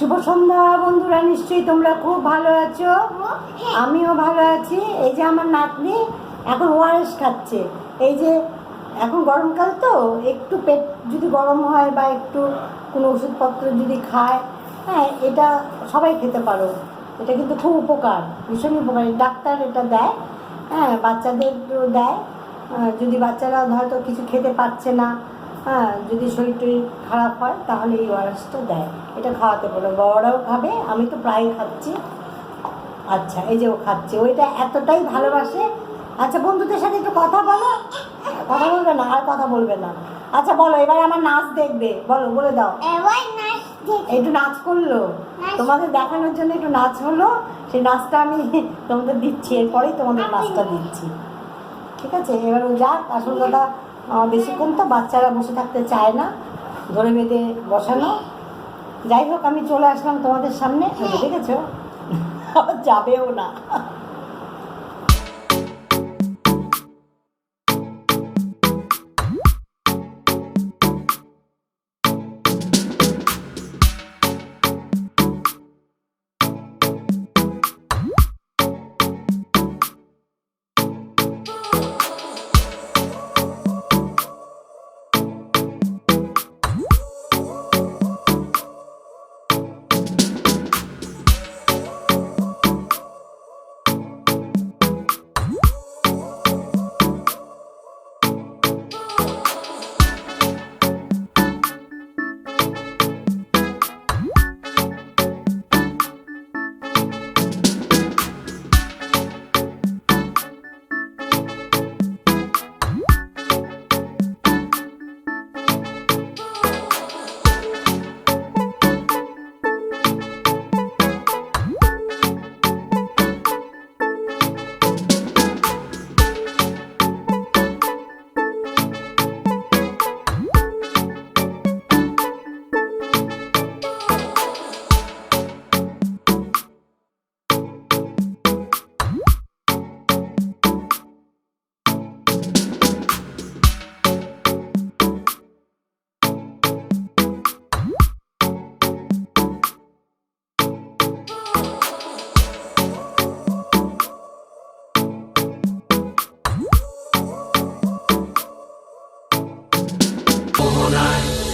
শুভ সন্ধ্যা, বন্ধুরা। নিশ্চয়ই তোমরা খুব ভালো আছো। আমিও ভালো আছি। এই যে আমার নাতনি এখন ওআরএস খাচ্ছে। এই যে এখন গরমকাল তো, একটু পেট যদি গরম হয় বা একটু কোনো ওষুধপত্র যদি খায় হ্যাঁ এটা সবাই খেতে পারো। এটা কিন্তু খুব উপকার, ভীষণ উপকারী। ডাক্তার এটা দেয় হ্যাঁ বাচ্চাদের দেয়। যদি বাচ্চারা হয়তো কিছু খেতে পারছে না হ্যাঁ যদি শরীর টরীর খারাপ হয় তাহলে এই ওয়ারেসটা দেয়। এটা খাওয়াতে বলো বড়রাও খাবে আমি তো প্রায় খাচ্ছি। আচ্ছা এই যে ও খাচ্ছে। ওইটা এতটাই ভালোবাসে। আচ্ছা বন্ধুদের সাথে একটু কথা বলো। কথা বলবে না আর কথা বলবে না। আচ্ছা বলো এবার আমার নাচ দেখবে। বলো বলে দাও। একটু নাচ করল। তোমাদের দেখানোর জন্য একটু নাচ হলো। সেই নাচটা আমি তোমাদের দিচ্ছি এরপরেই তোমাদের নাচটা দিচ্ছি। ঠিক আছে? এবার ও যাক আসল কথা বেশিক্ষণ তো বাচ্চারা বসে থাকতে চায় না ধরে বেঁধে বসানো। যাই হোক আমি চলে আসলাম তোমাদের সামনে দেখেছ? যাবেও না।